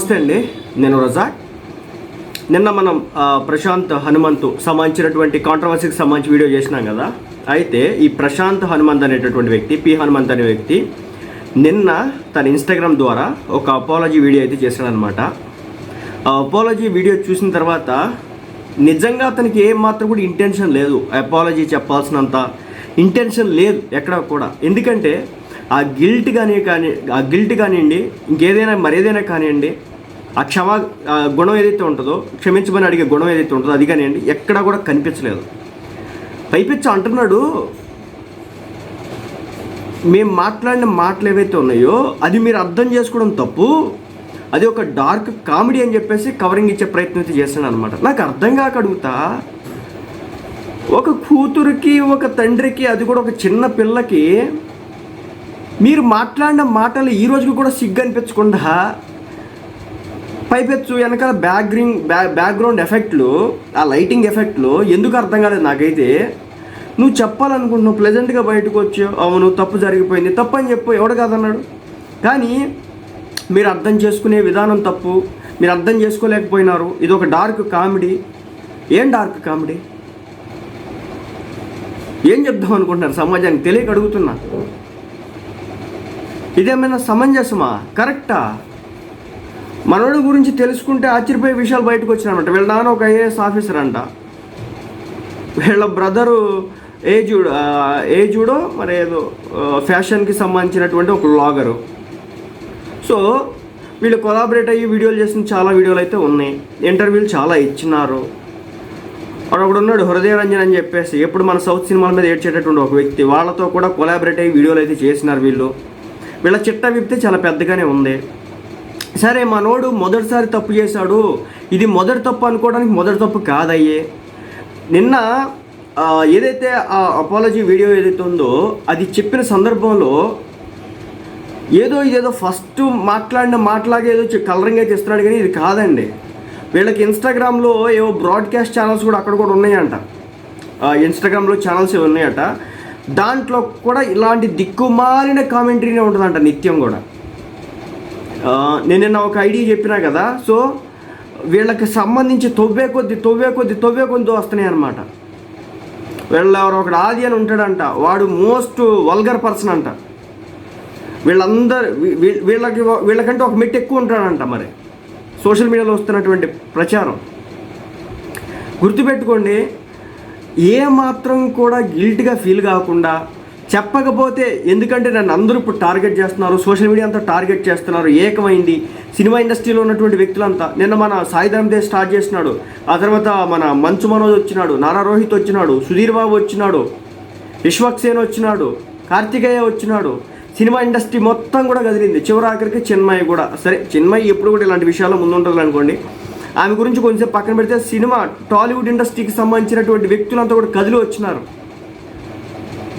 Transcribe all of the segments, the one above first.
నమస్తే అండి. నేను రజాక్. నిన్న మనం ప్రశాంత్ హనుమంతు సంబంధించినటువంటి కాంట్రవర్సీకి సంబంధించి వీడియో చేసినాం కదా. అయితే ఈ ప్రశాంత్ హనుమంత్ అనేటటువంటి వ్యక్తి పి హనుమంత్ అనే వ్యక్తి నిన్న తన ఇన్స్టాగ్రామ్ ద్వారా ఒక అపాలజీ వీడియో అయితే చేశాడనమాట ఆ అపాలజీ వీడియో చూసిన తర్వాత నిజంగా అతనికి ఏం మాత్రం కూడా ఇంటెన్షన్ లేదు. అపాలజీ చెప్పాల్సినంత ఇంటెన్షన్ లేదు ఎక్కడ కూడా. ఎందుకంటే ఆ గిల్ట్ కానీ కానీ ఆ గిల్ట్ కానివ్వండి ఇంకేదైనా మరేదైనా కానివ్వండి ఆ క్షమా ఆ గుణం ఏదైతే ఉంటుందో క్షమించమని అడిగే గుణం ఏదైతే ఉంటుందో అది కానివ్వండి ఎక్కడా కూడా కనిపించలేదు. పైపించి అంటున్నాడు మేము మాట్లాడిన మాటలు ఏవైతే ఉన్నాయో అది మీరు అర్థం చేసుకోవడం తప్పు. అది ఒక డార్క్ కామెడీ అని చెప్పేసి కవరింగ్ ఇచ్చే ప్రయత్నం అయితే చేస్తాను అనమాట నాకు అర్థం కాక అడుగుతా ఒక కూతురికి ఒక తండ్రికి అది కూడా ఒక చిన్న పిల్లకి మీరు మాట్లాడిన మాటలు ఈ రోజుకి కూడా సిగ్గు అనిపించకుండా పైపెచ్చు వెనకాల బ్యాక్గ్రింగ్ బ్యా బ్యాక్గ్రౌండ్ ఎఫెక్ట్లు ఆ లైటింగ్ ఎఫెక్ట్లు ఎందుకు అర్థం కాలేదు నాకైతే. నువ్వు చెప్పాలనుకుంటున్నావు ప్లెజెంట్గా బయటకు వచ్చావు. అవును తప్పు జరిగిపోయింది. తప్పు అని చెప్పు ఎవడు కాదన్నాడు? కానీ మీరు అర్థం చేసుకునే విధానం తప్పు. మీరు అర్థం చేసుకోలేకపోయినారు. ఇది ఒక డార్క్ కామెడీ. ఏం డార్క్ కామెడీ? ఏం చెప్దాం అనుకుంటున్నారు సమాజానికి? తెలియక అడుగుతున్నా. ఇదేమైనా సమంజసమా? కరెక్టా? మనోడి గురించి తెలుసుకుంటే ఆశ్చర్యపోయే విషయాలు బయటకు వచ్చినాయన్నమాట. వీళ్ళ నాన్న ఒక ఐఏఎస్ ఆఫీసర్ అంట. వీళ్ళ బ్రదరు ఏజుడు ఏజుడో మరి ఏదో ఫ్యాషన్కి సంబంధించినటువంటి ఒక బ్లాగరు సో వీళ్ళు కొలాబరేట్ అయ్యి వీడియోలు చేసిన చాలా వీడియోలు అయితే ఉన్నాయి. ఇంటర్వ్యూలు చాలా ఇచ్చినారు. అక్కడ ఉన్నాడు హృదయ రంజన్ అని చెప్పేసి. ఎప్పుడు మన సౌత్ సినిమాల మీద ఏడ్చేటటువంటి ఒక వ్యక్తి. వాళ్ళతో కూడా కొలాబరేట్ అయ్యి వీడియోలు అయితే చేసినారు వీళ్ళు. వీళ్ళ చిట్ట విప్తే చాలా పెద్దగానే ఉంది. సరే మనోడు మొదటిసారి తప్పు చేశాడు. ఇది మొదటి తప్పు అనుకోవడానికి మొదటి తప్పు కాదయ్యే. నిన్న ఏదైతే ఆ అపాలజీ వీడియో ఏదైతే ఉందో అది చెప్పిన సందర్భంలో ఏదో ఇదేదో ఫస్ట్ మాట్లాడిన మాట్లాగేదో కలరింగ్ అయితే ఇస్తున్నాడు కానీ ఇది కాదండి. వీళ్ళకి ఇన్స్టాగ్రామ్లో ఏవో బ్రాడ్కాస్ట్ ఛానల్స్ కూడా అక్కడ కూడా ఉన్నాయంట. ఇన్స్టాగ్రామ్లో ఛానల్స్ ఉన్నాయట. దాంట్లో కూడా ఇలాంటి దిక్కుమాలిన కామెంటరీనే ఉంటుందంట నిత్యం కూడా. నేను నిన్న ఒక ఐడియా చెప్పినా కదా సో వీళ్ళకి సంబంధించి తొవ్వే కొద్ది తొవ్వే కొద్ది తొవ్వే కొద్ది వస్తున్నాయి అనమాట వీళ్ళ ఒకడు ఆది అని ఉంటాడంట వాడు మోస్ట్ వల్గర్ పర్సన్ అంట. వీళ్ళందరు వీళ్ళకి వీళ్ళకంటే ఒక మెట్టు ఎక్కువ ఉంటాడంట మరి. సోషల్ మీడియాలో వస్తున్నటువంటి ప్రచారం. గుర్తుపెట్టుకోండి ఏ మాత్రం కూడా గిల్ట్గా ఫీల్ కాకుండా చెప్పకపోతే ఎందుకంటే నన్ను అందరూ ఇప్పుడు టార్గెట్ చేస్తున్నారు సోషల్ మీడియా అంతా టార్గెట్ చేస్తున్నారు ఏకమైంది. సినిమా ఇండస్ట్రీలో ఉన్నటువంటి వ్యక్తులంతా నిన్న మన సాయిధరం దేశ్ స్టార్ట్ చేసినాడు. ఆ తర్వాత మన మంచు మనోజ్ వచ్చినాడు నారా రోహిత్ వచ్చినాడు సుధీర్ బాబు వచ్చినాడు విశ్వక్సేన్ వచ్చినాడు కార్తికేయ వచ్చినాడు. సినిమా ఇండస్ట్రీ మొత్తం కూడా కదిలింది. చివరాఖరికి చిన్మయ్య కూడా. సరే చిన్మయ్య ఎప్పుడు కూడా ఇలాంటి విషయాల్లో ముందుంటుంది అనుకోండి. ఆమె గురించి కొంచెం పక్కన పెడితే సినిమా టాలీవుడ్ ఇండస్ట్రీకి సంబంధించినటువంటి వ్యక్తులంతా కూడా కదిలి వచ్చినారు.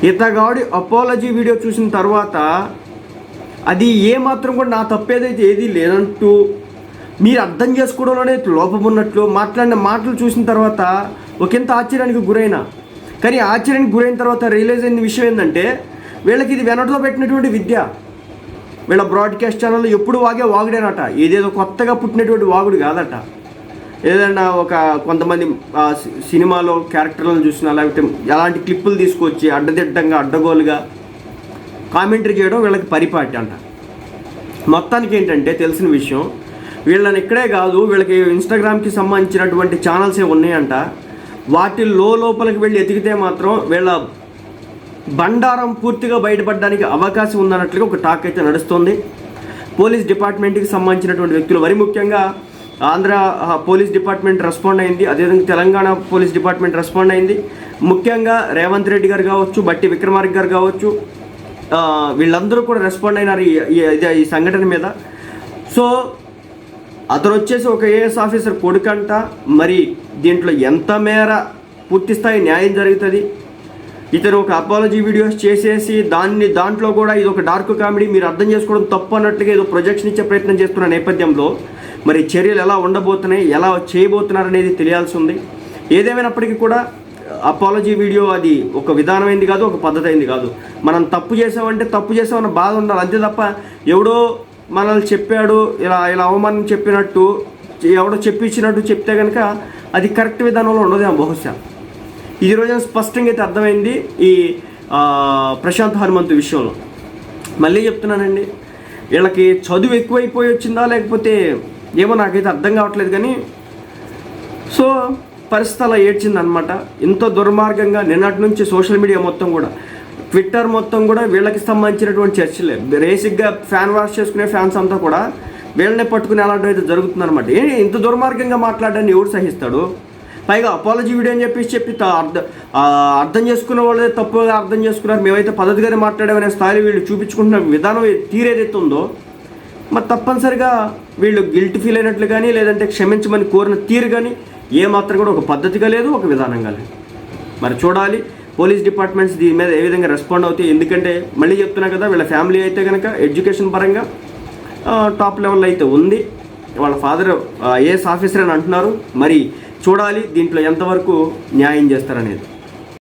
ఇతగాడి అపాలజీ వీడియో చూసిన తర్వాత అది ఏమాత్రం కూడా నా తప్పేదైతే ఏది లేదంటూ మీరు అర్థం చేసుకోవడంలోనే లోపం ఉన్నట్లు మాట్లాడిన మాటలు చూసిన తర్వాత ఒకంత ఆశ్చర్యానికి గురైన. కానీ ఆశ్చర్యానికి గురైన తర్వాత రియలైజ్ అయిన విషయం ఏంటంటే వీళ్ళకి ఇది వెనట్లో పెట్టినటువంటి విద్య. వీళ్ళ బ్రాడ్కాస్ట్ ఛానల్లో ఎప్పుడు వాగే వాగుడేనట. ఏదేదో కొత్తగా పుట్టినటువంటి వాగుడు కాదట. ఏదైనా ఒక కొంతమంది సి- సినిమాలో క్యారెక్టర్లను చూసినా లేకపోతే ఎలాంటి క్లిప్పులు తీసుకొచ్చి అడ్డదిడ్డంగా అడ్డగోలుగా కామెంటరీ చేయడం వీళ్ళకి పరిపాటి అంట. మొత్తానికి ఏంటంటే తెలిసిన విషయం వీళ్ళని ఇక్కడే కాదు వీళ్ళకి ఇన్స్టాగ్రామ్కి సంబంధించినటువంటి ఛానల్స్ ఏ ఉన్నాయంట. వాటి లోపలికి వెళ్ళి ఎతికితే మాత్రం వీళ్ళ బండారం పూర్తిగా బయటపడడానికి అవకాశం ఉందన్నట్లుగా ఒక టాక్ అయితే నడుస్తుంది. పోలీస్ డిపార్ట్మెంట్కి సంబంధించినటువంటి వ్యక్తులు మరి ముఖ్యంగా ఆంధ్ర పోలీస్ డిపార్ట్మెంట్ రెస్పాండ్ అయింది. అదేవిధంగా తెలంగాణ పోలీస్ డిపార్ట్మెంట్ రెస్పాండ్ అయింది. ముఖ్యంగా రేవంత్ రెడ్డి గారు కావచ్చు బట్టి విక్రమార్క గారు కావచ్చు వీళ్ళందరూ కూడా రెస్పాండ్ అయినారు ఈ- ఈ సంఘటన మీద. సో అతను వచ్చేసి ఒక ఏఎస్ ఆఫీసర్ కొడుకంట. మరి దీంట్లో ఎంత మేర పూర్తి స్థాయి న్యాయం జరుగుతుంది? ఇతను ఒక అపాలజీ వీడియోస్ చేసేసి దాన్ని దాంట్లో కూడా ఇది ఒక డార్క్ కామెడీ మీరు అర్థం చేసుకోవడం తప్పు అన్నట్లుగా ఏదో ప్రొజెక్షన్ ఇచ్చే ప్రయత్నం చేస్తున్న నేపథ్యంలో మరి చర్యలు ఎలా ఉండబోతున్నాయి ఎలా చేయబోతున్నారు అనేది తెలియాల్సి ఉంది. ఏదేమైనప్పటికీ కూడా అపాలజీ వీడియో అది ఒక విధానమైంది కాదు ఒక పద్ధతి అయింది కాదు. మనం తప్పు చేసామంటే తప్పు చేసామన్న బాధ ఉండాలి. అంతే తప్ప ఎవడో మనల్ని చెప్పాడు ఇలా ఇలా అవమానం చెప్పినట్టు ఎవడో చెప్పించినట్టు చెప్తే కనుక అది కరెక్ట్ విధానంలో ఉండదేమో బహుశా. ఈ రోజున స్పష్టంగా అయితే అర్థమైంది ఈ ప్రశాంత్ హనుమంతు విషయంలో. మళ్ళీ చెప్తున్నానండి వీళ్ళకి చదువు ఎక్కువైపోయి వచ్చిందా లేకపోతే ఏమో నాకైతే అర్థం కావట్లేదు కానీ సో పరిస్థితి అలా ఏడ్చిందనమాట ఎంతో దుర్మార్గంగా నిన్నటి నుంచి సోషల్ మీడియా మొత్తం కూడా ట్విట్టర్ మొత్తం కూడా వీళ్ళకి సంబంధించినటువంటి చర్చలే. బేసిక్గా ఫ్యాన్ వాష్ చేసుకునే ఫ్యాన్స్ అంతా కూడా వీళ్ళనే పట్టుకునే అలాంటి అయితే జరుగుతుందన్నమాట. ఏ ఇంత దుర్మార్గంగా మాట్లాడడాన్ని ఎవరు సహిస్తాడు? పైగా అపాలజీ వీడియో అని చెప్పేసి చెప్పి త- అర్థం అర్థం చేసుకున్న వాళ్ళే తప్పుగా అర్థం చేసుకున్నారు. మేమైతే పద్ధతిగానే మాట్లాడామనే స్థాయిలో వీళ్ళు చూపించుకుంటున్న విధానం తీరేదైతే ఉందో మరి తప్పనిసరిగా వీళ్ళు గిల్ట్ ఫీల్ అయినట్లు కానీ లేదంటే క్షమించమని కోరిన తీరు కానీ ఏ మాత్రం కూడా ఒక పద్ధతిగా లేదు ఒక విధానంగా లేదు. మరి చూడాలి పోలీస్ డిపార్ట్మెంట్స్ దీని మీద ఏ విధంగా రెస్పాండ్ అవుతాయి ఎందుకంటే మళ్ళీ చెప్తున్నా కదా వీళ్ళ ఫ్యామిలీ అయితే కనుక ఎడ్యుకేషన్ పరంగా టాప్ లెవెల్లో అయితే ఉంది. వాళ్ళ ఫాదర్ ఏఎస్ ఆఫీసర్ అని అంటున్నారు మరి చూడాలి దీంట్లో ఎంతవరకు న్యాయం చేస్తారనేది.